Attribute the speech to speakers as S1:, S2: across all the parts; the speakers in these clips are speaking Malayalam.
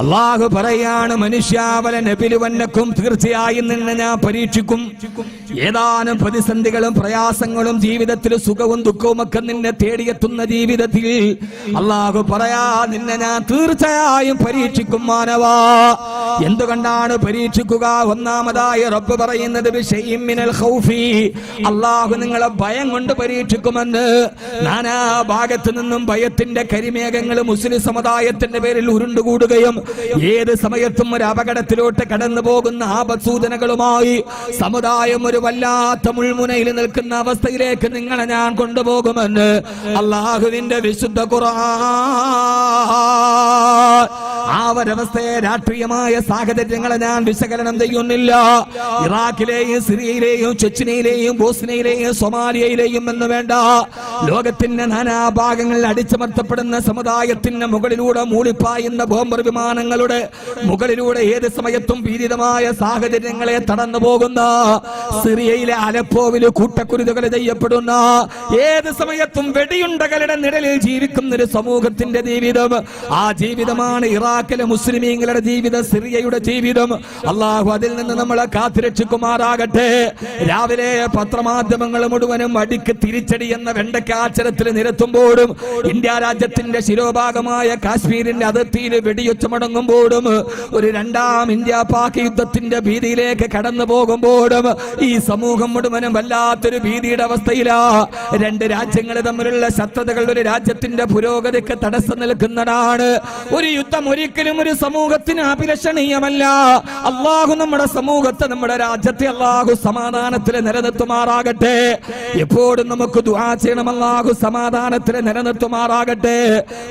S1: അള്ളാഹു പറയാണ് മനുഷ്യാവല നബിലുവന്നക്കും തീർച്ചയായും നിന്നെ ഞാൻ പരീക്ഷിക്കും. ഏതാനും പ്രതിസന്ധികളും പ്രയാസങ്ങളും ജീവിതത്തിൽ സുഖവും ദുഃഖവും ഒക്കെ നിന്നെ തേടിയെത്തുന്ന ജീവിതത്തിൽ അള്ളാഹു പറയാ നിന്നെ ഞാൻ തീർച്ചയായും പരീക്ഷിക്കും മാനവാ. എന്തുകൊണ്ടാണ് പരീക്ഷിക്കുക? ഒന്നാമതായി റബ്ബ് പറയുന്നത് അള്ളാഹു നിങ്ങളെ ഭയം കൊണ്ട് പരീക്ഷിക്കുമെന്ന്. നാനാ ഭാഗത്തു നിന്നും ഭയത്തിന്റെ കരിമേഘങ്ങൾ മുസ്ലിം സമുദായത്തിന്റെ പേരിൽ ഉരുണ്ടുകൂടുകയും ഏത് സമയത്തും ഒരു അപകടത്തിലോട്ട് കടന്നു പോകുന്ന ആപസൂചനകളുമായി സമുദായം ഒരു വല്ലാത്ത മുൾമുനയിൽ നിൽക്കുന്ന അവസ്ഥയിലേക്ക് നിങ്ങളെ ഞാൻ കൊണ്ടുപോകുമെന്ന് അള്ളാഹുവിന്റെ വിശുദ്ധ ഖുർആൻ. ആ ഒരവസ്ഥയെ രാഷ്ട്രീയമായ സാഹചര്യങ്ങളെ ഞാൻ വിശകലനം ചെയ്യുന്നില്ല. ഇറാഖിലെയും സിറിയയിലെയും ചെച്ചിനയിലെയും ബോസ്നിയയിലെയും സൊമാലിയയിലെയും എന്ന് വേണ്ട. ലോകത്തിന്റെ നാനാഭാഗങ്ങളിൽ അടിച്ചമർത്തപ്പെടുന്ന സമുദായത്തിന്റെ മുകളിലൂടെ മൂളിപ്പായുന്ന ബോംബർ വിമാനങ്ങളുടെ മുകളിലൂടെ ഏത് സമയത്തും ഭീതിതമായ സാഹചര്യങ്ങളെ തടന്നു പോകുന്ന സിറിയയിലെ അലപ്പോവിൽ കൂട്ടക്കുരുതകൾ ചെയ്യപ്പെടുന്ന ഏത് സമയത്തും വെടിയുണ്ടകളുടെ നിഴലിൽ ജീവിക്കുന്ന ഒരു സമൂഹത്തിന്റെ ജീവിതം. ആ ജീവിതമാണ് ഇറാഖിലെ മുസ്ലിമീങ്ങളുടെ ജീവിതം സിറിയയുടെ ജീവിതം. അള്ളാഹു അതിൽ നിന്ന് നമ്മളെ കാത്തിരക്ഷിക്കുമാറാകട്ടെ. രാവിലെ പത്രമാധ്യമങ്ങൾ മുഴുവനും അടിക്ക് തിരിച്ചടി എന്ന വെണ്ടക്കാച്ചരത്തിൽ നിരത്തുമ്പോഴും ഇന്ത്യ രാജ്യത്തിന്റെ ശിരോഭാഗമായ കാശ്മീരിന്റെ അതിർത്തിയിൽ വെടിയൊച്ച മടങ്ങുമ്പോഴും ഒരു രണ്ടാം ഇന്ത്യ പാക് യുദ്ധത്തിന്റെ ഭീതിയിലേക്ക് കടന്നു പോകുമ്പോഴും ഈ സമൂഹം മുഴുവനും വല്ലാത്തൊരു ഭീതിയുടെ അവസ്ഥയിലാ. രണ്ട് രാജ്യങ്ങൾ തമ്മിലുള്ള ശത്രുതകൾ ഒരു രാജ്യത്തിന്റെ പുരോഗതിക്ക് തടസ്സം നിൽക്കുന്നതാണ്. ഒരു യുദ്ധം ഒരിക്കലും ഒരു സമൂഹത്തിന് അഭിലഷണീയമല്ല. അള്ളാഹു നമ്മുടെ സമൂഹത്തെ നമ്മുടെ രാജ്യത്തെ അള്ളാഹു സമാധാനത്തിൽ നിലനിർത്തുമാറാകട്ടെ. എപ്പോഴും നമുക്ക് ദുആ ചെയ്യണം. അള്ളാഹു സമാധാനത്തിൽ നിലനിർത്തുമാറാകട്ടെ.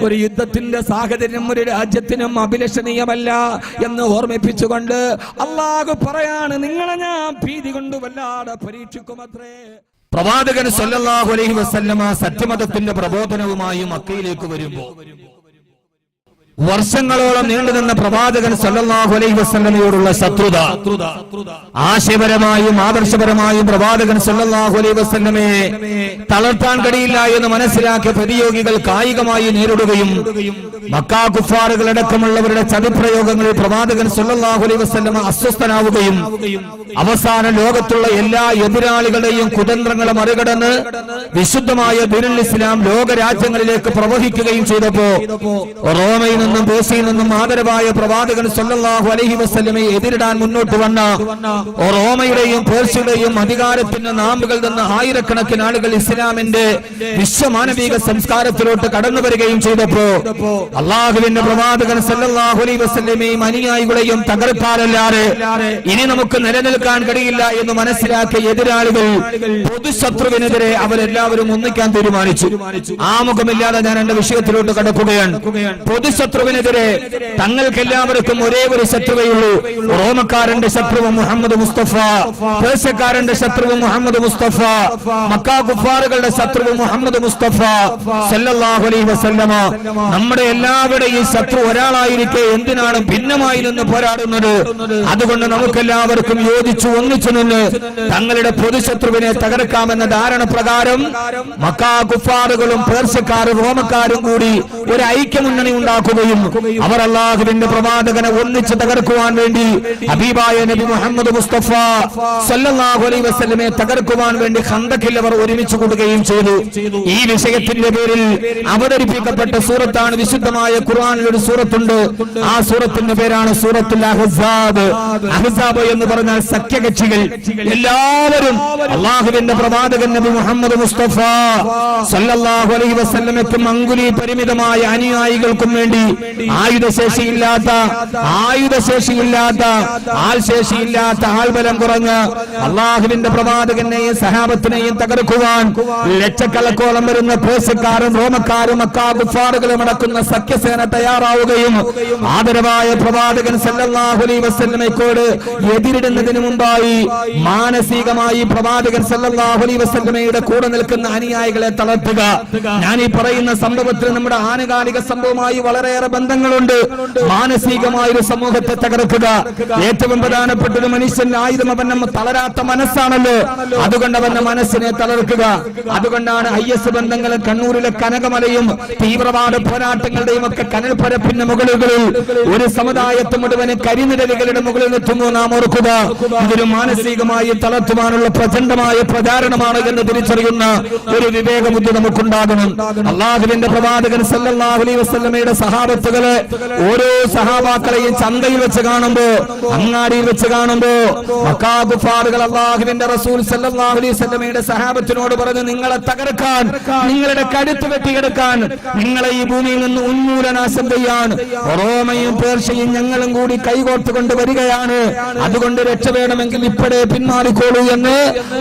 S1: ഒരു യുദ്ധത്തിന്റെ സാഹചര്യം ഒരു രാജ്യത്തിനും അഭിലഷണീയമല്ല എന്ന് ഓർമ്മിപ്പിച്ചുകൊണ്ട് അള്ളാഹു പറയാണ് നിങ്ങളെ ഞാൻ ഭീതി കൊണ്ട് വല്ലാതെ പരീക്ഷിക്കുമത്രേ.
S2: പ്രവാചകൻ സല്ലല്ലാഹു അലൈഹി വസല്ലമ സത്യമതത്തിന്റെ പ്രബോധനവുമായി മക്കയിലേക്ക് വരുമ്പോൾ വർഷങ്ങളോളം നീണ്ടുനിന്ന പ്രവാചകൻ സല്ലല്ലാഹു അലൈഹി വസല്ലമയോടുള്ള ശത്രുത. ആശയപരമായും ആദർശപരമായും പ്രവാചകൻ സല്ലല്ലാഹു അലൈഹി വസല്ലമയെ തളർത്താൻ കഴിയില്ല എന്ന് മനസ്സിലാക്കിയ പ്രതിയോഗികൾ കായികമായി നേരിടുകയും മക്കാ കുഫാറുകളടക്കമുള്ളവരുടെ ചതിപ്രയോഗങ്ങളിൽ പ്രവാചകൻ സല്ലല്ലാഹു അലൈഹി വസല്ലമ അസ്വസ്ഥനാവുകയും അവസാന ലോകത്തുള്ള എല്ലാ എതിരാളികളുടെയും കുതന്ത്രങ്ങളെ മറികടന്ന് വിശുദ്ധമായ ബിരുൽ ഇസ്ലാം ലോകരാജ്യങ്ങളിലേക്ക് പ്രവഹിക്കുകയും ചെയ്തപ്പോ റോമയിൽ നിന്നും ബോസിയിൽ നിന്നും ആദരവായ പ്രവാചകൻ സല്ലല്ലാഹു അലൈഹി വസല്ലമയെ എതിരിടാൻ മുന്നോട്ട് വന്ന റോമയുടെയും പേർഷ്യയുടെയും അധികാരത്തിന്റെ നാമ്പുകൾ നിന്ന് ആയിരക്കണക്കിന് ആളുകൾ ഇസ്ലാമിന്റെ വിശ്വമാനവിക സംസ്കാരത്തിലോട്ട് കടന്നു വരികയും ചെയ്തപ്പോ അള്ളാഹുവിന്റെ പ്രവാചകൻ സല്ലല്ലാഹു അലൈഹി വസല്ലമയും അനുയായികളെയും തകർക്കാനല്ലാതെ ഇനി നമുക്ക് നിലനിൽക്കാൻ കഴിയില്ല എന്ന് മനസ്സിലാക്കിയ എതിരാളികൾ പൊതുശത്രുവിനെതിരെ അവരെല്ലാവരും ഒന്നിക്കാൻ തീരുമാനിച്ചു. ആമുഖമില്ലാതെ ഞാൻ എന്റെ വിഷയത്തിലോട്ട് കടക്കുകയാണ്. പൊതുശത്രുവിനെതിരെ തങ്ങൾക്ക് എല്ലാവർക്കും ഒരേ ഒരു ശത്രുവയുള്ളൂ റോമക്കാരന്റെ ശത്രുവ് മുഹമ്മദ് മുസ്തഫ പേർഷ്യക്കാരന്റെ ശത്രുവ് മുഹമ്മദ് മുസ്തഫ മക്കാ കുഫാറുകളുടെ ശത്രുവ് മുഹമ്മദ് മുസ്തഫ സല്ലല്ലാഹു അലൈഹി വസല്ലമ. നമ്മുടെ എല്ലാവരുടെയും ശത്രു ഒരാളായിരിക്കെ എന്തിനാണ് ഭിന്നമായി നിന്ന് പോരാടുന്നത്? അതുകൊണ്ട് നമുക്കെല്ലാവർക്കും യോജിച്ചു ഒന്നിച്ചു നിന്ന് തങ്ങളുടെ പൊതുശത്രുവിനെ തകർക്കാമെന്ന ധാരണ പ്രകാരം മക്കാ കുഫാറുകളും പേർഷ്യക്കാരും റോമക്കാരും കൂടി ഒരു ഐക്യമുന്നണി ഉണ്ടാക്കുകയും അവർ അള്ളാഹുവിന്റെ പ്രവാചകനെ ഒന്നിച്ച് തകർക്കുവാൻ വേണ്ടി അബീബായ നബി മുഹമ്മദ് മുസ്തഫ സല്ലല്ലാഹു അലൈഹി വസല്ലമയെ തകർക്കുവാൻ വേണ്ടി ഹന്തക്കിൽ അവർ ഒരുമിച്ച് കൂടുകയും ചെയ്തു. ഈ വിഷയത്തിന്റെ പേരിൽ അവതരിപ്പിക്കപ്പെട്ട സൂറത്താണ് വിശുദ്ധമായ ഖുർആനിൽ ഒരു സൂറത്തുണ്ട്. ആ സൂറത്തിന്റെ പേരാണ് സൂറത്തുൽ അഹ്സാബ്. അഹ്സാബ് എന്ന് പറഞ്ഞാൽ സഖ്യകക്ഷികൾ. എല്ലാവരും അള്ളാഹുവിന്റെ പ്രവാചകൻ നബി മുഹമ്മദ് മുസ്തഫ സല്ലല്ലാഹു അലൈഹി വസല്ലമയ്ക്കും അങ്കുലി പരിമിതമായ അനുയായികൾക്കും വേണ്ടി ആയുധശേഷിയില്ലാത്ത ആയുധശേഷിയില്ലാത്ത ആൾശേഷിയില്ലാത്ത ആൾബലം കുറഞ്ഞ് അള്ളാഹുവിന്റെ പ്രവാചകനെയും സഹാബത്തിനെയും തകർക്കുവാൻ ലക്ഷക്കണക്കോളം വരുന്ന പേശക്കാരും റോമക്കാരും അക്കാബുഫാറുകളും അടക്കുന്ന സഖ്യസേന തയ്യാറാവുകയും ആദരവായ പ്രവാചകൻ സല്ലല്ലാഹു വസ്ലമയ്ക്കോട് എതിരിടുന്നതിന് മുമ്പായി മാനസികമായി പ്രവാചകൻ സല്ലല്ലാഹു വസ്ലമയുടെ കൂടെ നിൽക്കുന്ന അനുയായികളെ തളർത്തുക. ഞാൻ ഈ പറയുന്ന സംഭവത്തിൽ നമ്മുടെ ആനുകാലിക സംഭവമായി വളരെ
S1: കുറേയേറെ ബന്ധങ്ങളുണ്ട്. മാനസികമായ ഒരു സമൂഹത്തെ തകർക്കുക. ഏറ്റവും പ്രധാനപ്പെട്ട ഒരു മനുഷ്യന്റെ ആയുധം അവൻ തളരാത്ത മനസ്സാണല്ലോ. അതുകൊണ്ട് അവന്റെ മനസ്സിനെ തളർക്കുക. അതുകൊണ്ടാണ് ഐ എസ് ബന്ധങ്ങളും കണ്ണൂരിലെ കനകമലയും തീവ്രവാദ പോരാട്ടങ്ങളുടെയും ഒക്കെ കനൽപ്പരപ്പിന്റെ മുകളിൽ ഒരു സമുദായത്തെ മുഴുവൻ കരിനിഴലുകളുടെ മുകളിൽ എത്തുന്നു നാം ഓർക്കുക. ഇതൊരു മാനസികമായി തളർത്തുവാനുള്ള പ്രചണ്ഡമായ പ്രചാരണമാണ് എന്ന് തിരിച്ചറിയുന്ന ഒരു വിവേകബുദ്ധി നമുക്കുണ്ടാകണം. അള്ളാഹുവിന്റെ പ്രവാചകൻ സല്ലല്ലാഹു അലൈഹി വസല്ലമയുടെ സഹാബത്തുകൾ ഓരോ സഹാബാക്കളെയും ചന്തയിൽ വെച്ച് കാണുമ്പോ അങ്ങാടിയിൽ വെച്ച് കാണുമ്പോ മക്കാബുഫാറുകൾ അള്ളാഹുവിന്റെ റസൂൽ വസല്ലമയുടെ സഹാബത്തിനോട് പറഞ്ഞു നിങ്ങളെ തകർക്കാൻ നിങ്ങളുടെ കഴുത്ത് വെട്ടിയെടുക്കാൻ നിങ്ങളെ ഈ ഭൂമിയിൽ നിന്ന് ഉന്മൂലനാശം ചെയ്യാൻ റോമയും പേർഷ്യയും ഞങ്ങളും കൂടി കൈകോർത്തുകൊണ്ട് വരികയാണ്. അതുകൊണ്ട് രക്ഷപ്പെടണമെങ്കിൽ ഇപ്പോഴേ പിന്മാറിക്കോളൂ എന്ന്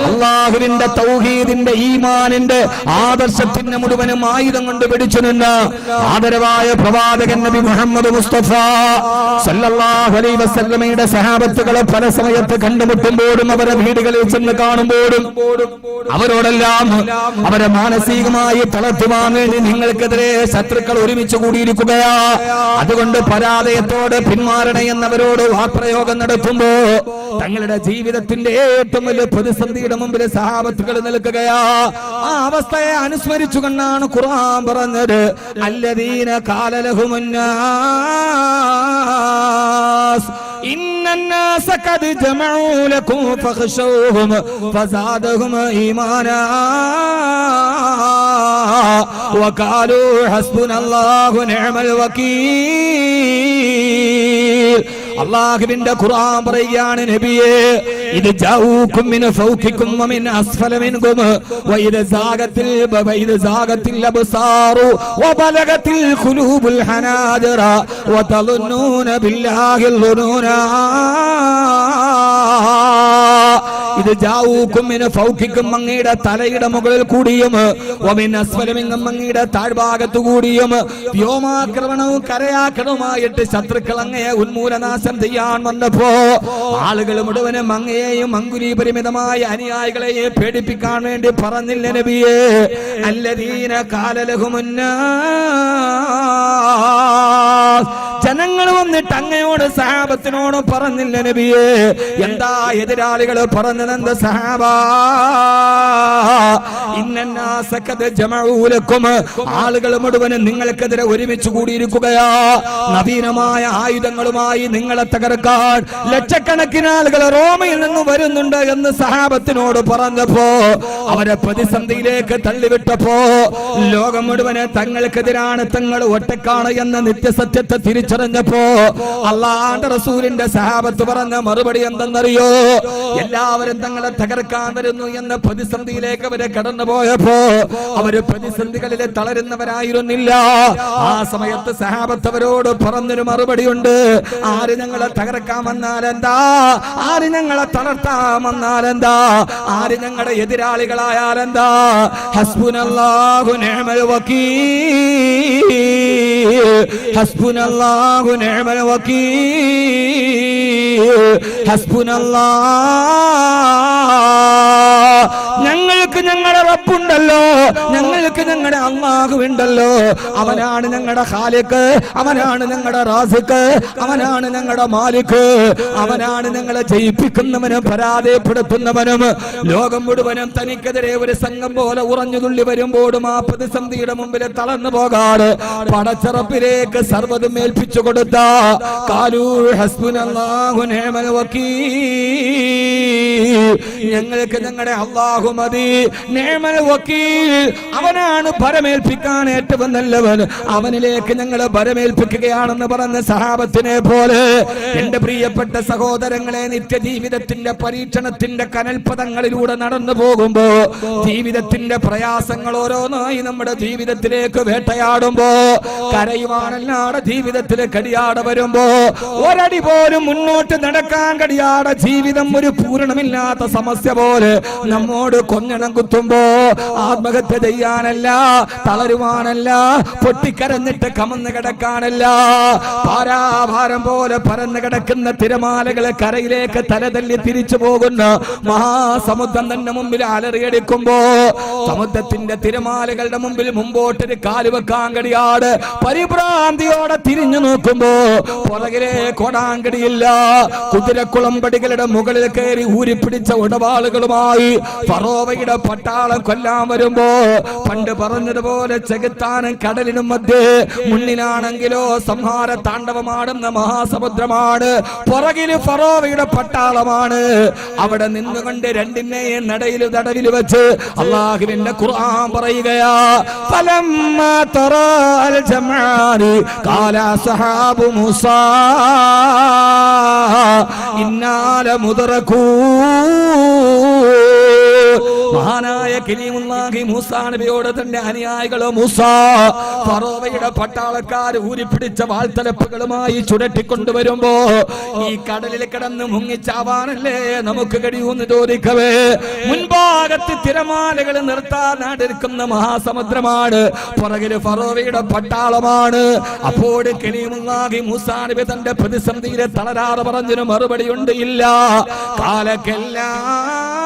S1: അള്ളാഹുവിന്റെ തൗഹീദിന്റെ ഈമാനിന്റെ ആദർശത്തിന്റെ മുഴുവനും ആയുധം കൊണ്ട് പിടിച്ചു നിന്ന് ആദരവായ പ്രവാചകൻ നബി മുഹമ്മദ് മുസ്തഫ സല്ലല്ലാഹു അലൈഹി വസല്ലമയുടെ സഹാബത്തുകളെ പല സമയത്ത് കണ്ടുമുട്ടുമ്പോഴും അവരെ വീടുകളിൽ ചെന്ന് കാണുമ്പോഴും അവരോടെല്ലാം അവരെ മാനസികമായി തളർത്തുവാൻ വേണ്ടി നിങ്ങൾക്കെതിരെ ശത്രുക്കൾ ഒരുമിച്ച് കൂടിയിരിക്കുകയാ. അതുകൊണ്ട് പരാജയത്തോട് പിന്മാറണേ എന്നവരോട് വാക്പ്രയോഗം നടത്തുമ്പോ തങ്ങളുടെ ജീവിതത്തിന്റെ ഏറ്റവും വലിയ പ്രതിസന്ധിയുടെ മുമ്പിൽ സഹാബത്തുകൾ നിൽക്കുകയാ. ആ അവസ്ഥയെ അനുസ്മരിച്ചു കൊണ്ടാണ് ഖുർആൻ പറഞ്ഞത് അല്ലദീന لهم الناس. إن الناس قد جمعوا لكم فاخشوهم فزادهم إيمانا. وقالوا حسبنا الله نعم الوكيل. അള്ളാഹുവിന്റെ ഖുർആൻ പറയുകയാണ് നബിയെ ഇത് ജാഊക്കും മിൻ ഫൗഖിക്കും വമിൻ അസ്ഫല മിൻകും. വഇദ സാഗത്തിൽ വഇദ സാഗത്തിൽ അബ്സാറു വബലഗത്തിൽ ഖുലൂബുൽ ഹനാദിറ വതളുന്നൂന ബില്ലാഹിൽ ളുനൂനാ മിന ഫൗക്കിക്കും അങ്ങയുടെ തലയുടെ മുകളിൽ കൂടിയും അസ്വലമിങ്ങും അങ്ങയുടെ താഴ്ഭാഗത്തു കൂടിയും വ്യോമാക്രമണവും കരയാക്രമവുമായിട്ട് ശത്രുക്കൾ അങ്ങയെ ഉന്മൂലനാശം ചെയ്യാൻ വന്നപ്പോ ആളുകൾ മുഴുവനും അങ്ങയെയും അങ്കുലി പരിമിതമായ അനുയായികളെയും പേടിപ്പിക്കാൻ വേണ്ടി പറഞ്ഞില്ല നബിയേ. അല്ലദീന കാലലഹുമുന്നാ. ജനങ്ങൾ വന്നിട്ട് അങ്ങയോട് സഹാബത്തിനോട് പറഞ്ഞില്ല നബിയേ. എന്താ എതിരാളികൾ പറഞ്ഞതെന്ത് സഹാബ? ആളുകൾ മുഴുവനും നിങ്ങൾക്കെതിരെ ഒരുമിച്ച് കൂടിയിരിക്കുകയാ. നവീനമായ ആയുധങ്ങളുമായി നിങ്ങളെ തകർക്കാൻ ലക്ഷക്കണക്കിന് ആളുകൾ റോമയിൽ നിന്ന് വരുന്നുണ്ട് എന്ന് സഹാബത്തിനോട് പറഞ്ഞപ്പോ അവരെ പ്രതിസന്ധിയിലേക്ക് തള്ളിവിട്ടപ്പോ ലോകം മുഴുവനെ തങ്ങൾക്കെതിരാണ് തങ്ങൾ ഒറ്റക്കാണ് എന്ന നിത്യസത്യത്തെ തിരിച്ചറിഞ്ഞപ്പോ അള്ളാന്റെ റസൂലിന്റെ സഹാബത്ത് പറഞ്ഞ മറുപടി എന്തെന്നറിയോ? എല്ലാവരും തങ്ങളെ തകർക്കാൻ വരുന്നു എന്ന പ്രതിസന്ധിയിലേക്ക് അവരെ കടന്നു പോയപ്പോ അവർ പ്രതിസന്ധികളിൽ തളരുന്നവരായിരുന്നില്ല. ആ സമയത്ത് സഹാബത്ത് അവരോട് പറഞ്ഞൊരു മറുപടി ഉണ്ട് ആര് ഞങ്ങളെ തകർക്കാൻ വന്നാൽ എന്താ? ആര് ഞങ്ങളെ തളർത്താൻ വന്നാൽ എന്താ? ആര് ഞങ്ങളുടെ എതിരാളികളായാൽ എന്താ? ഹസ്ബുനല്ലാഹു നിഅമൽ വക്കീൽ. ഹസ്ബുനല്ലാഹു നിഅമൽ വക്കീൽ. ഹസ്ബുനല്ലാഹ്. ഞങ്ങൾക്ക് ഞങ്ങളുടെ റബ്ബുണ്ടല്ലോ. ഞങ്ങൾക്ക് ഞങ്ങളുടെ അള്ളാഹു ഉണ്ടല്ലോ അവനാണ് ഞങ്ങളുടെ ഖാലിക്ക് അവനാണ് ഞങ്ങളുടെ റാസിക്ക് അവനാണ് ഞങ്ങളുടെ മാലിക്ക് അവനാണ് ഞങ്ങളെ ജയിപ്പിക്കുന്നവനും പരാജയപ്പെടുത്തുന്നവനും. ലോകം മുഴുവനും തനിക്കെതിരെ ഒരു സംഘം പോലെ ഉറഞ്ഞു തുള്ളി വരുമ്പോഴും ആ പ്രതിസന്ധിയുടെ മുമ്പിൽ തളർന്നു പോകാറ്. പടച്ചറപ്പിലേക്ക് സർവതും ഏൽപ്പിച്ചു കൊടുത്ത നിഅമൽ വക്കീൽ. ഞങ്ങൾക്ക് ഞങ്ങളുടെ അള്ളാഹു മതി അവനാണ് പരമേൽപ്പിക്കാൻ ഏറ്റവും നല്ലവൻ. അവനിലേക്ക് ഞങ്ങൾ പരമേൽപ്പിക്കുകയാണെന്ന് പറഞ്ഞ സഹാബത്തിനെ പോലെ എന്റെ പ്രിയപ്പെട്ട സഹോദരങ്ങളെ നിത്യജീവിതത്തിന്റെ പരീക്ഷണത്തിന്റെ കനൽപദങ്ങളിലൂടെ നടന്നു പോകുമ്പോ ജീവിതത്തിന്റെ പ്രയാസങ്ങൾ ഓരോന്നായി നമ്മുടെ ജീവിതത്തിലേക്ക് വേട്ടയാടുമ്പോ കരയുവാനല്ലാതെ ജീവിതത്തിൽ ജീവിതത്തിൽ കടിയാട വരുമ്പോ ഒരടി പോലും മുന്നോട്ട് നടക്കാൻ കടിയാട ജീവിതം ഒരു പൂരണമില്ലാത്ത സമസ്യ പോലെ നമ്മോട് കൊഞ്ഞണം കുത്തുമ്പോ ആത്മഹത്യ ചെയ്യാനല്ല തളരുവാനല്ല പൊട്ടിക്കരഞ്ഞിട്ട് കമന്ന് കിടക്കാനല്ല പാരാഭാരം പോലെ പരന്നു കിടക്കുന്ന തിരമാലകളെ കരയിലേക്ക് തലതല്ലി തിരിച്ചു പോകുന്ന മഹാസമുദ്രം തന്നെ മുമ്പിൽ അലറിയടിക്കുമ്പോ സമുദ്രത്തിന്റെ തിരമാലകളുടെ മുമ്പിൽ മുമ്പോട്ടൊരു കാലുവെക്കാൻ കടിയാട് പരിഭ്രാന്തിയോടെ തിരിഞ്ഞു നോക്കുമ്പോ പുറകിലെ കൊടാങ്കടിയില്ല. കുതിരക്കുളമ്പടികളുടെ മുകളിൽ കയറി ഊരിപ്പിടിച്ച ഉടവാളുകളുമായി ഫറോവയുടെ പട്ടാളം കൊല്ലാൻ വരുമ്പോ പണ്ട് പറഞ്ഞതുപോലെ ചെകുത്താനും കടലിനും മധ്യേ മുന്നിലാണെങ്കിലോ സംഹാര താണ്ഡവമാടുന്ന മഹാസമുദ്രമാണ്. പുറകിൽ ഫറോവയുടെ പട്ടാളമാണ്. അവിടെ നിന്നുകൊണ്ട് രണ്ടിനെയും നടയിൽ തടവിൽ വെച്ച് അള്ളാഹുവിന്റെ ഖുർആൻ പറയുകയാ ഫലം തറാൽ ജമാനി കാല സഹാബു മുസ. ഇന്നാല മുതറക്കൂ മഹാനായ കലീമുല്ലാഹി മൂസാ നബിയോട് തന്റെ അനുയായികളോ മൂസ ഫറോവയുടെ പട്ടാളക്കാർ ഊരിപ്പിടിച്ച വാൾത്തലപ്പുകളുമായി ചുരട്ടിക്കൊണ്ടുവരുമ്പോ ഈ കടലിൽ കിടന്ന് മുങ്ങിച്ചാവാനല്ലേ നമുക്ക് കഴിയൂന്ന് ചോദിക്കവേ. മുൻഭാഗത്ത് തിരമാലകൾ നിർത്താൻ നാടിരിക്കുന്ന മഹാസമുദ്രമാണ് പുറകിൽ ഫറോവയുടെ പട്ടാളമാണ്. അപ്പോൾ കലീമുല്ലാഹി മൂസാ നബി തന്റെ പ്രതിസന്ധിയിലെ തളരാതെ പറഞ്ഞതിന് മറുപടി ഉണ്ട് ഇല്ല. കാലക്കെല്ലാം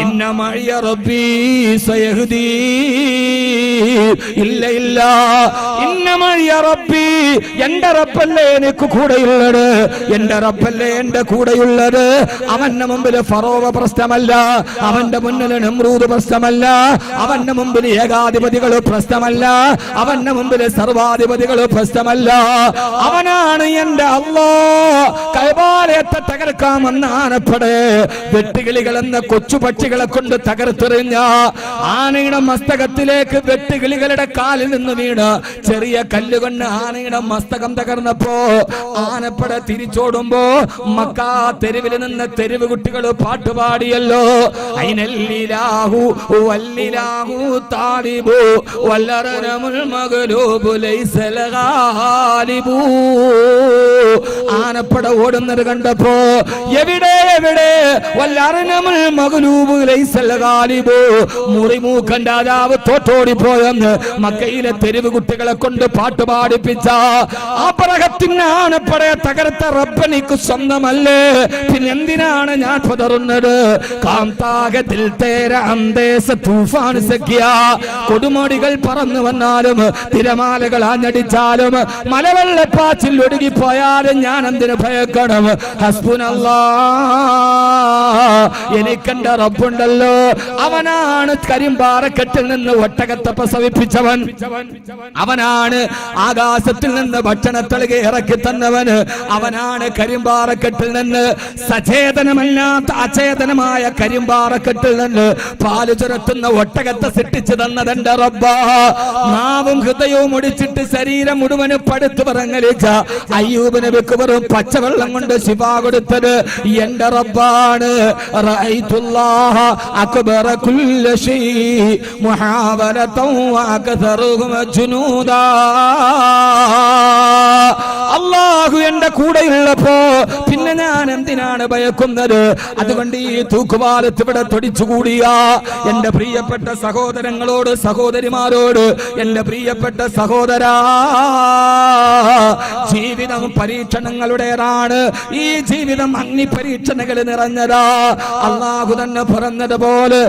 S1: ഇന്ന മഴിയ റബ്ബി സയഹ്ദീ. ഇല്ല ഇല്ല. ഇന്ന മഴിയ റബ്ബി എന്റെ റബ്ബല്ലേ എനിക്ക് കൂടെയുള്ളത്. എന്റെ റബ്ബല്ലേ എന്റെ കൂടെയുള്ളത്. അവന്റെ മുമ്പിൽ ഫറോവ പ്രശ്നമല്ല. അവന്റെ മുന്നിൽ നമ്രൂദ് പ്രശ്നമല്ല. അവന്റെ മുമ്പിൽ ഏകാധിപതികൾ പ്രശ്നമല്ല. അവന്റെ മുമ്പിൽ സർവാധിപതികൾ പ്രശ്നമല്ല. അവനാണ് എന്റെ അല്ലോ കൈവാലയത്തെ തകർക്കാമെന്ന് ആനപ്പെടെ വെട്ടുകിളികൾ എന്ന കൊച്ചു പക്ഷികളെ കൊണ്ട് തകർത്തെറിഞ്ഞ ആനയുടെ മസ്തകത്തിലേക്ക് വെട്ടുകിളികളുടെ കാലിൽ നിന്ന് വീണ് ചെറിയ കല്ലുകൊണ്ട് ആനയുടെ മസ്തകം തകർന്നപ്പോ ആനപ്പട തിരിച്ചോടുമ്പോ മക്കാ തെരുവിൽ നിന്ന് തെരുവ് കുട്ടികൾ പാട്ടുപാടിയല്ലോ ലൈസലഹാലിബു ആനപ്പട ഓടുന്നത് കണ്ടപ്പോ എവിടെ എവിടെ വല്ലറനമുൽ മകലൂബു മുറിമൂക്കൻ രാജാവ് തോറ്റോടിപ്പോയെന്ന് മക്കയിലെ തെരുവ് കുട്ടികളെ കൊണ്ട് പാട്ട് പാടിപ്പിച്ച അബ്രഹത്തിന് ആനപ്പടയെ തകർത്ത റബ്ബനിക്ക് സ്വന്തമല്ലേ? പിന്നെ എന്തിനാണ് ഞാൻ പതറുന്നത്? കാന്താകത്തിൽ തേര അന്തേസ തൂഫാൻ സഖ്യ. കൊടുമോടികൾ പറന്നു വന്നാലും തിരമാലകൾ ആഞ്ഞടിച്ചാലും മലവെള്ളപ്പാച്ചിൽ ഒടുങ്ങിപ്പോയാലും ഞാൻ എന്തിനു ഭയക്കണം? ഹസ്ബുനല്ലാ എനിക്കെന്റെ റബ്ബുണ്ടല്ലോ അവനാണ് കരിമ്പാറക്കെട്ടിൽ നിന്ന് ഒട്ടകത്തെ പ്രസവിപ്പിച്ചവൻ. അവനാണ് ആകാശത്തിൽ നിന്ന് ഭക്ഷണത്തളിക ഇറക്കി തന്നവന് അവനാണ് കരിമ്പാറക്കെട്ടിൽ നിന്ന് സചേതനമല്ലാത്ത അചേതനമായ കരിമ്പാറക്കെട്ടിൽ നിന്ന് പാൽ ചുരത്തുന്ന ഒട്ടകത്തെ സൃഷ്ടിച്ചു തന്നതെന്റെ റബ്ബ. നാവും ഹൃദയവും ഒടിച്ചിട്ട് ശരീരം മുഴുവൻ പടുത്തു പറങ്ങലിച്ച അയ്യൂബിന് വെക്കുവറും പച്ചവെള്ളം കൊണ്ട് ശിവ കൊടുത്തത് എന്റെ റബ്ബാണ്. റഅയ്തുല്ലാഹ അള്ളാഹു എന്റെ കൂടെയുള്ളപ്പോ പിന്നെ ഞാൻ എന്തിനാണ് ഭയക്കുന്നത്? അതുകൊണ്ട് ഈ തൂക്കുപാലത്ത് ഇവിടെ തൊടിച്ചുകൂടിയ എന്റെ പ്രിയപ്പെട്ട സഹോദരങ്ങളോട് സഹോദരിമാരോട് എന്റെ പ്രിയപ്പെട്ട സഹോദരാ ജീവിതം പരീക്ഷണങ്ങളുടേതാണ്. ഈ ജീവിതം അഗ്നി പരീക്ഷണങ്ങൾ നിറഞ്ഞതാ. അള്ളാഹു തന്നെ പറഞ്ഞതുപോലെ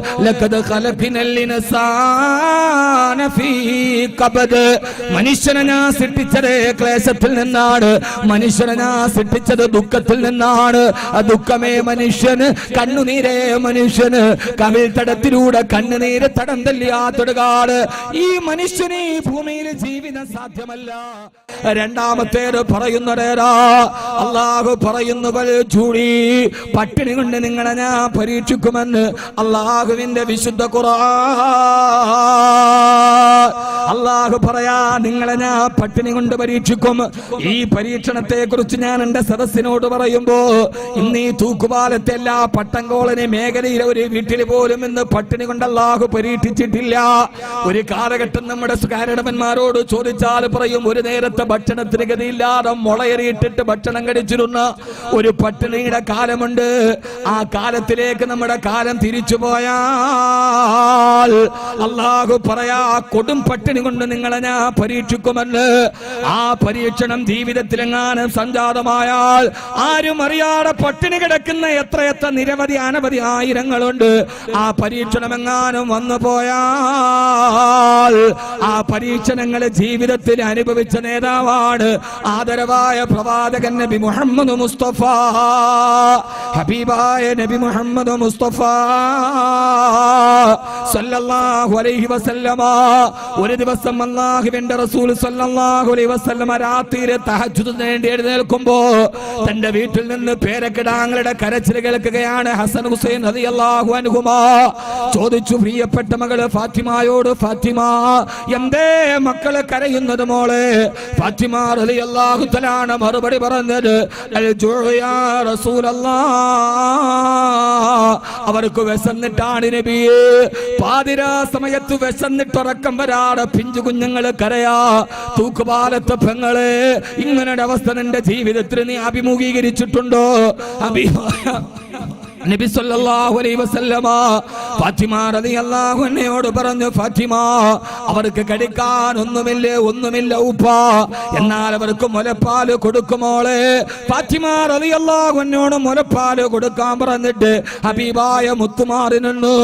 S1: മനുഷ്യനെ ഞാൻ സൃഷ്ടിച്ചത് ക്ലേശത്തിൽ നിന്നാണ് മനുഷ്യനെ ഞാൻ സൃഷ്ടിച്ചത് ദുഃഖത്തിൽ നിന്നാണ്. ആ ദുഃഖമേ മനുഷ്യന് കണ്ണുനീരേ മനുഷ്യന്. കവിൽ തടത്തിലൂടെ കണ്ണുനീര് തടം തല്ലിയാത്തൊടുകാട് ഈ മനുഷ്യന് ഈ ഭൂമിയിൽ ജീവിതം സാധ്യമല്ല. രണ്ടാമത്തേത് പറയുന്നു പറയുന്നതേരാ അള്ളാഹു പറയുന്നു ചൂടി പട്ടിണി കൊണ്ട് നിങ്ങളെ ഞാൻ പരീക്ഷിക്കുമെന്ന് അള്ളാഹുവിന്റെ വിശുദ്ധ ഖുർആൻ. അള്ളാഹു പറയാ നിങ്ങളെ ഞാൻ പട്ടിണി കൊണ്ട് പരീക്ഷിക്കും. ഈ പരീക്ഷണത്തെ കുറിച്ച് ഞാൻ എന്റെ സദസ്സിനോട് പറയുമ്പോ ഇന്ന് ഈ തൂക്കുപാലത്തെ എല്ലാ പട്ടംകോളനി മേഖലയിലെ ഒരു വീട്ടിൽ പോലും ഇന്ന് പട്ടിണി കൊണ്ട് അള്ളാഹു പരീക്ഷിച്ചിട്ടില്ല. ഒരു കാലഘട്ടം നമ്മുടെ കാരണവന്മാരോട് ചോദിച്ചാൽ പറയും ഒരു നേരത്തെ ഭക്ഷണത്തിന് ഗതിയില്ലാതെ മുളയറിയിട്ടിട്ട് ഭക്ഷണം കഴിച്ചിരുന്ന ഒരു പട്ടിണിയുടെ കാലമുണ്ട്. ആ കാലത്തിലേക്ക് നമ്മുടെ കാലം തിരിച്ചു പോയാൽ അള്ളാഹു പറയാ കൊടും പട്ടിണി കൊണ്ട് നിങ്ങളെ ഞാൻ പരീക്ഷിക്കുമെന്ന്. ആ പരീക്ഷണം ജീവിതത്തിലെങ്ങാനും സംജാതമായാൽ ആരും അറിയാതെ പട്ടിണി കിടക്കുന്ന എത്രയെത്ര നിരവധി അനവധി ആയിരങ്ങളുണ്ട്. ആ പരീക്ഷണം എങ്ങാനും വന്നു പോയാൽ ആ പരീക്ഷണങ്ങൾ ജീവിതത്തിൽ അനുഭവിച്ച നേതാവാണ് ആദരവായ പ്രവാചകൻ നബി മുഹമ്മദ് മുസ്തഫ. ഹബീബായ നബി മുഹമ്മദ് മുസ്തഫ. സല്ലല്ലാഹു അലൈഹി വസല്ലമ. ഒരു ദിവസം അല്ലാഹുവിന്റെ റസൂൽ സല്ലല്ലാഹു അലൈഹി വസല്ലമ രാത്രിയിലെ തഹജ്ജുദിന് വേണ്ടി എഴുന്നേൽക്കുമ്പോ തന്റെ വീട്ടിൽ നിന്ന് പേരക്കിടാങ്ങളുടെ കരച്ചിൽ കേൾക്കുകയാണ് ഹസൻ ഹുസൈൻ റളിയല്ലാഹു അൻഹുമാ. ചോദിച്ചു പ്രിയപ്പെട്ട മകൾ ഫാത്തിമയോട് ഫാത്തിമ എന്തേ മക്കൾ കരയുന്നത് മോളെ? ഫാത്തിമ റളിയല്ലാഹു തആല മറുപടി പറഞ്ഞത് അൽ അവർക്ക് വിശന്നിട്ടാണ് നബിയെ പാതിരാ സമയത്ത് വിശന്നിട്ടുറക്കം വരാടെ പിഞ്ചു കുഞ്ഞുങ്ങൾ കരയാ. തൂക്കുപാലത്തെ പെങ്ങളെ ഇങ്ങനൊരു അവസ്ഥ നിന്റെ ജീവിതത്തിൽ നീ അഭിമുഖീകരിച്ചിട്ടുണ്ടോ? അഭിമാന. നബി സല്ലല്ലാഹു അലൈഹി വസല്ലമ ഫാത്തിമ റളിയല്ലാഹു അൻഹയോട് പറഞ്ഞു ഫാത്തിമ അവർക്ക് കടിക്കാൻ ഒന്നുമില്ല ഒന്നുമില്ല ഉപ്പ. എന്നാൽ അവർക്ക് മുലപ്പാൽ കൊടുക്കുമോളെ ഫാത്തിമ റളിയല്ലാഹു അൻഹയോട് മുലപ്പാൽ കൊടുക്കാൻ പറഞ്ഞിട്ട് ഹബീബായ മുത്തുമാറി നിന്നു.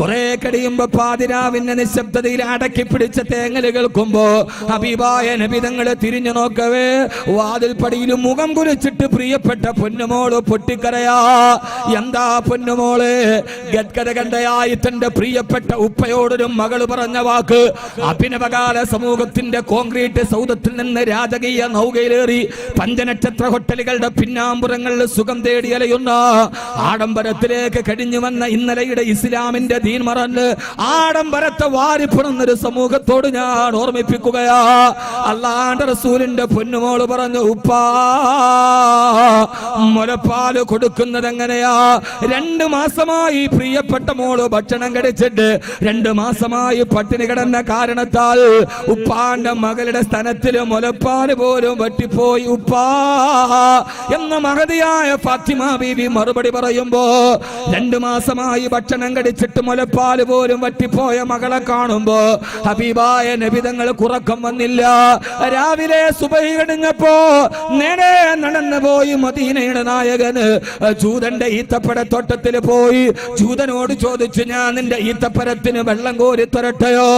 S1: കുറെ കഴിയുമ്പോ പാതിരാവിന്റെ നിശബ്ദതയിൽ അടക്കി പിടിച്ച തേങ്ങൽ കേൾക്കുമ്പോ ഹബീബായ നബിതങ്ങളെ തിരിഞ്ഞു നോക്കവേ വാതിൽ പടിയിലും മുഖം കുലിച്ചിട്ട് പ്രിയപ്പെട്ട പൊന്നുമോൾ പൊട്ടിക്കരയാ. എന്താ പൊന്നുമോൾ ഗദ്ഗത കണ്ടയായി തന്റെ പ്രിയപ്പെട്ട ഉപ്പയോടൊരു മകൾ പറഞ്ഞ വാക്ക്. അഭിനവകാല സമൂഹത്തിന്റെ കോൺക്രീറ്റ് സൗദത്തിൽ നിന്ന് രാജകീയ നൗകയിലേറി പഞ്ചനക്ഷത്ര ഹോട്ടലുകളുടെ പിന്നാമ്പുറങ്ങളിൽ സുഖം തേടി അലയുന്ന ആഡംബരത്തിലേക്ക് കഴിഞ്ഞു വന്ന ഇന്നലെയുടെ ഇസ്ലാമിന്റെ ദീൻ മറന്ന് ആഡംബരത്തെ വാരിപ്പുണർന്നൊരു സമൂഹത്തോട് ഞാൻ ഓർമ്മിപ്പിക്കുകയാ. അല്ലാണ്ട് റസൂലിന്റെ പൊന്നുമോൾ പറഞ്ഞു ഉപ്പാ മുലപ്പാൽ കൊടുക്കുന്നത് എങ്ങനെയാ? രണ്ട് മാസമായി പ്രിയപ്പെട്ട മോൾ ഭക്ഷണം കഴിച്ചിട്ട് രണ്ട് മാസമായി പട്ടിണി കിടന്ന കാരണത്താൽ ഉപ്പാന്റെ മകളുടെ സ്ഥലത്തിൽ മുലപ്പാൽ പോലും വെട്ടിപ്പോയി. ഉപ്പാ എന്ന മഹതിയായ ഫാത്തിമ ബീവി മറുപടി പറയുമ്പോ രണ്ടു മാസമായി ഭക്ഷണം കടിച്ചിട്ട് മുലപ്പാൽ പോലും വറ്റിപ്പോയ മകളെ കാണുമ്പോ ഹബീബായ നബിതങ്ങൾ കുറക്കം വന്നില്ല. രാവിലെ സുബഹി കഴിഞ്ഞപ്പോ നേരെ നടന്നു പോയി മദീനയുടെ നായകന് ജൂതന്റെ ഈത്തപ്പടത്തോട്ടത്തിൽ പോയി. ജൂതനോട് ചോദിച്ചു ഞാൻ നിന്റെ ഈത്തപ്പരത്തിന് വെള്ളം കോരി തരട്ടെയോ?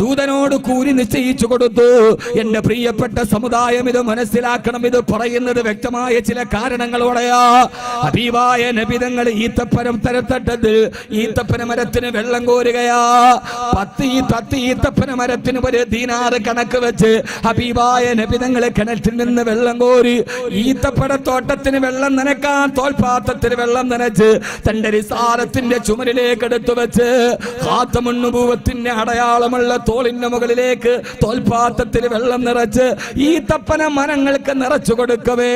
S1: ജൂതനോട് കൂലി നിശ്ചയിച്ചു കൊടുത്തു. എന്റെ പ്രിയപ്പെട്ട സമുദായം ഇത് മനസ്സിലാക്കണം. ഇത് പറയുന്നത് വ്യക്തമായ ചില കാരണങ്ങളോടെയാ. ഹബീബായ നബിതങ്ങൾ ഈത്തപ്പരം തരത്തട്ടത്. ഈത്തപ്പന മരത്തിന് വെള്ളം കോരുകയാ. പത്ത് ഈ പത്ത് ഈത്തപ്പന മരത്തിന് ഒരു ദീനാറ് കണക്ക് വെച്ച് ഹബീബായ നബിതങ്ങളെ കിണറ്റിൽ നിന്ന് വെള്ളം കോരി ഈത്തപ്പഴത്തോട്ടത്തിന് വെള്ളം നനക്കാൻ തോൽപാത്രത്തിന് വെള്ളം നനച്ച് തന്റെ റിസാലത്തിന്റെ ചുമരിലേക്ക് വെച്ച് ഹാത്തമുണ്ണുപൂവത്തിന്റെ അടയാളമുള്ള തോളിന്റെ മുകളിലേക്ക് തോൽപാത്രത്തിൽ വെള്ളം നിറച്ച് ഈ തപ്പന മനങ്ങൾക്ക് നിറച്ചു കൊടുക്കവേ.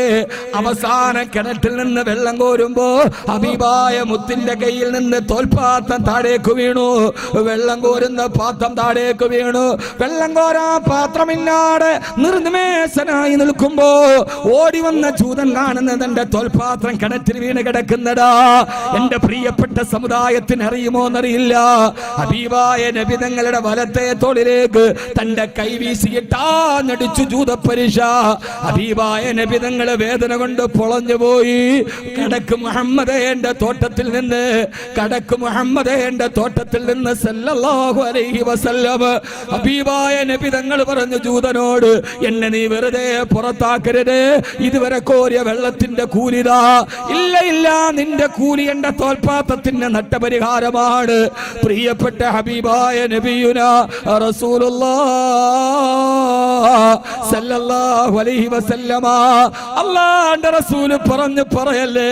S1: അവസാന കിണറ്റിൽ നിന്ന് വെള്ളം കോരുമ്പോ ഹബീബായ മുത്തിന്റെ കയ്യിൽ നിന്ന് തോൽപാത്രം താഴേക്ക് വീണു. വെള്ളം കോരുന്ന പാത്രം താഴേക്ക് വീണു. വെള്ളം കോരാ പാത്രമില്ലാതെ നിർനിമേശനായി നിൽക്കുമ്പോ ഓടി വന്ന ജൂതൻ കാണുന്നത് എന്റെ തോൽപാത്രം കിണറ്റിൽ വീണ് കിടക്കുന്നടാ എന്റെ പ്രിയപ്പെട്ട സമുദായത്തിന് അറിയുമോ എന്നറിയില്ല ഹബീബായ നബി തങ്ങളുടെ വലത്തെ തോളിലേക്ക് തന്റെ കൈ വീശിയിട്ടാ നടിച്ചു ജൂതപ്പരിശ ഹബീബായ നബി തങ്ങളെ വേദന കൊണ്ട് പൊളഞ്ഞു പോയി. കടക്ക് മുഹമ്മദ് എന്റെ തോട്ടത്തിൽ നിന്ന് കടക്ക് മുഹമ്മദ് എന്റെ തോട്ടത്തിൽ നിന്ന് സല്ലല്ലാഹു അലൈഹി വസല്ലം. ഹബീബായ നബി തങ്ങൾ പറഞ്ഞു ജൂതനോട് എന്നെ നീ വെറുതെ പുറത്താക്കരുത്. ഇതുവരെ കോരിയ വെള്ളത്തിന്റെ കൂലിതാ. ഇല്ല ഇല്ല നിന്റെ കൂലി എന്റെ തോൽപാത്രത്തിന്റെ നട്ടപരിഹാരമാ. വിഷയമാണ് പ്രിയപ്പെട്ട ഹബീബായ നബിയുന അള്ളാന്റെ പറഞ്ഞു പറയല്ലേ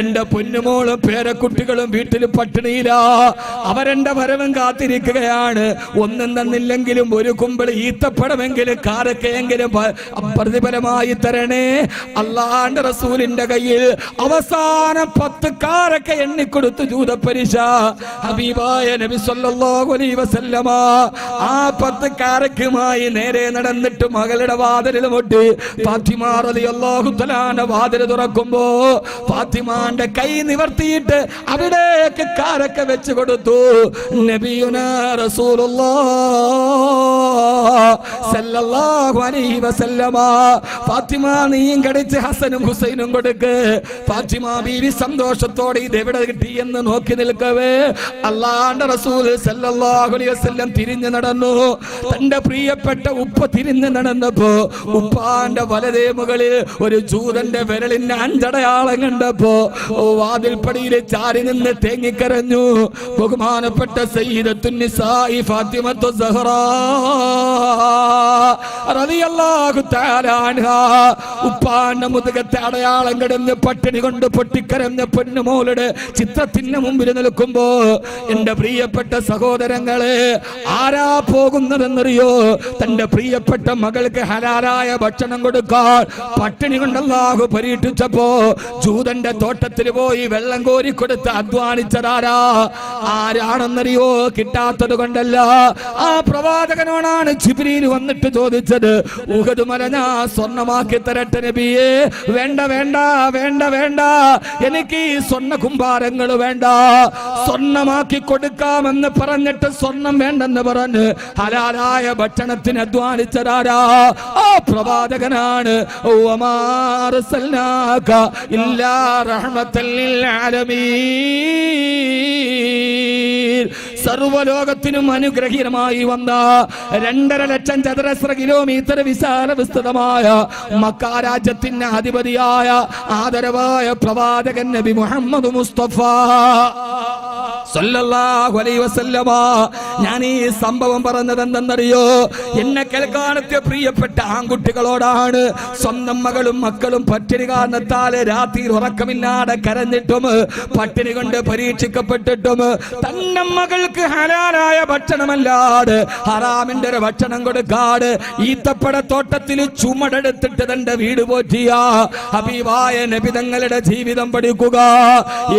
S1: എന്റെ പൊന്നുമോളും പേരക്കുട്ടികളും വീട്ടിൽ പട്ടിണിയിലാ. അവരെന്റെ വരവും കാത്തിരിക്കുകയാണ്. ഒന്നും തന്നില്ലെങ്കിലും ഒരു കുമ്പിൾ ഈത്തപ്പടമെങ്കിലും കാരക്കയെങ്കിലും പ്രതിഫലമായി തരണേ. അള്ളാന്റെ റസൂലിന്റെ കയ്യിൽ അവസാനം പത്ത് കാരക്ക എണ്ണിക്കൊടുത്തു ജൂതപ്പരിശ ഹബീബായ നബി സല്ലല്ലാഹു അലൈഹി വസല്ലമ ആ പത്ത് കാരക്കുമായി നേരെ നടന്നിട്ട് മകളുടെ വാതിലിൽ മുട്ടി. ഫാത്തിമ റളിയല്ലാഹു തആലാന്റെ വാതിൽ തുറക്കുമ്പോ ഫാത്തിമാന്റെ കൈ നിവർത്തിയിട്ട് അവിടേക്ക് കാരക്ക വെച്ച് കൊടുത്തു. നബിയുന സല്ലല്ലാഹു അലൈഹി വസല്ലമ ഫാത്തിമ നീയും കടിച്ച് ഹസനും ഹുസൈനും കൊടുക്ക്. ഫാത്തിമ ബീവി സന്തോഷത്തോടെ ഇത് എവിടെ കിട്ടി എന്ന് നോക്കി നിൽക്കവേ. അള്ളാന്റെ റസൂൽ സല്ലല്ലാഹു അലൈഹി വസല്ലം തിരിഞ്ഞു നടന്നു. തന്റെ പ്രിയപ്പെട്ട ഉപ്പ തിരിഞ്ഞു നടന്നപ്പോ ഉപ്പാന്റെ വലതേ മുകളിൽ ഒരു ജൂതന്റെ വിരലിന്റെ അഞ്ചടയാളം കണ്ടപ്പോ വാതിൽപ്പടിയിൽ ചാരി നിന്ന് തേങ്ങിക്കരഞ്ഞു. ബഹുമാനപ്പെട്ട സയ്യിദത്തുന്നിസായി ഫാത്തിമത്തു സഹറാ റളിയല്ലാഹു തആല ഉപ്പാന്റെ മുതുകത്തെ അടയാളം കിടന്ന് പട്ടിണി കൊണ്ട് പൊട്ടിക്കരഞ്ഞ പെണ്ണുമോളുടെ ചിത്രത്തിന് മുമ്പിൽ നിൽക്കുമ്പോ എന്റെ പ്രിയപ്പെട്ട സഹോദരങ്ങളെ ആരാ പോകുന്നതെന്നറിയോ? തന്റെ പ്രിയപ്പെട്ട മകൾക്ക് ഹലാലായ ഭക്ഷണം കൊടുക്കാൻ പട്ടിണി കൊണ്ടല്ലാഹു പരീക്ഷിച്ചപ്പോ ജൂതന്റെ തോട്ടത്തിൽ പോയി വെള്ളം കോരി കൊടുത്ത് അധ്വാനിച്ചതാരാ? ആരാണെന്നറിയോ? കിട്ടാത്തത് കൊണ്ടല്ല. ആ പ്രവാചകനോടാണ് ജിബ്രീൽ വന്നിട്ട് ചോദിച്ചത് ഉഹദ് മല സ്വർണമാക്കി സ്വർണമാക്കി തരട്ടെ നബിയേ. വേണ്ട വേണ്ട വേണ്ട വേണ്ട. എനിക്ക് ഈ സ്വർണ കുമ്പാരങ്ങൾ വേണ്ട. സ്വർണമാക്കി കൊടുക്കാമെന്ന് പറഞ്ഞിട്ട് സ്വർണം വേണ്ടെന്ന് പറഞ്ഞ് ഹലാലായ ഭക്ഷണത്തിന് അധ്വാനിച്ചതാരാ? ആ പ്രവാചകനാണ്. സർവലോകത്തിനും അനുഗ്രഹീരമായി വന്ന രണ്ടര ലക്ഷം ചതുരശ്ര കിലോമീറ്റർ വിശാല വിസ്തൃതമായ മക്കാരാജ്യത്തിന്റെ അധിപതിയായ ആദരവായ പ്രവാചകൻ നബി മുഹമ്മദ് മുസ്തഫ. സല്ലല്ലാഹു അലൈഹി വസല്ലമ ഞാൻ ഈ സംഭവം പറഞ്ഞത് എന്തെന്നറിയോ എന്നെ കേൾക്കാനത്തെ പ്രിയപ്പെട്ട ആൺകുട്ടികളോടാണ്. സ്വന്തം മകളും മക്കളും പട്ടിണി കാരണത്താൽ രാത്രിയിൽ ഉറക്കമില്ലാതെ കരഞ്ഞിട്ടും പട്ടിണി കൊണ്ട് പരീക്ഷിക്കപ്പെട്ടിട്ടും തന്നെ മകൾക്ക് ഹലാലായ ഭക്ഷണമല്ലാതെ ഹറാമിന്റെ ഒരു ഭക്ഷണം കൊടുക്കാട് ഈത്തപ്പട തോട്ടത്തിൽ ചുമടെടുത്തിട്ട് തന്റെ വീട് പോറ്റിയ. അഭിവായ നബിതങ്ങളുടെ ജീവിതം പഠിക്കുക.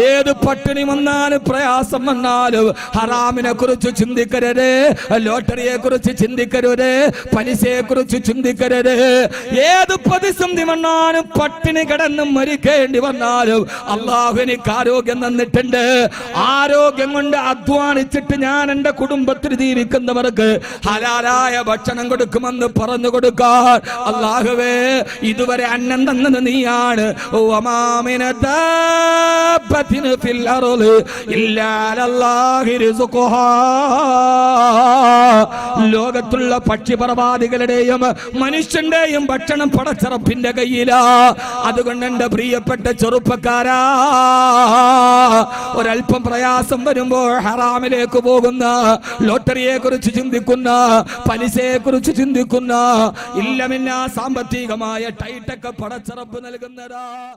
S1: ഏത് പട്ടിണി വന്നാലും പ്രയാസം വന്നാലും ഹറാമിനെ കുറിച്ച് ചിന്തിക്കരുത്. ലോട്ടറിയെ കുറിച്ച് ചിന്തിക്കരുത്. പലിശയെ കുറിച്ച് ചിന്തിക്കരുത്. ഏത് പ്രതിസന്ധി വന്നാലും പട്ടിണി കിടന്ന് മരിക്കേണ്ടി വന്നാലും അള്ളാഹു എനിക്ക് ആരോഗ്യം തന്നിട്ടുണ്ട്. ആരോഗ്യം കൊണ്ട് അധ്വാനിച്ചിട്ട് ഞാൻ എന്റെ കുടുംബത്തിൽ ജീവിക്കുന്നവർക്ക് ഹലാലായ ഭക്ഷണം കൊടുക്കുമെന്ന് പറഞ്ഞു കൊടുക്കാൻ അള്ളാഹുവേ ഇതുവരെ അന്നം തന്നത് നീയാണ്. ഇല്ലാലല്ലാഹി ദാബത്തിൻ ലോകത്തുള്ള പക്ഷിപർവാദികളുടെയും മനുഷ്യന്റെയും ഭക്ഷണം പടച്ചറപ്പിന്റെ കയ്യിലാ. അതുകൊണ്ട് എന്റെ പ്രിയപ്പെട്ട ചെറുപ്പക്കാരാ ഒരല്പം പ്രയാസം വരുമ്പോൾ ഹറാമിലേക്ക് പോകുന്ന ലോട്ടറിയെ കുറിച്ച് ചിന്തിക്കുന്ന പലിശയെ കുറിച്ച് ചിന്തിക്കുന്ന ഇല്ലമില്ല സാമ്പത്തികമായ ടൈറ്റൊക്കെ പടച്ചറപ്പ് നൽകുന്നതാ.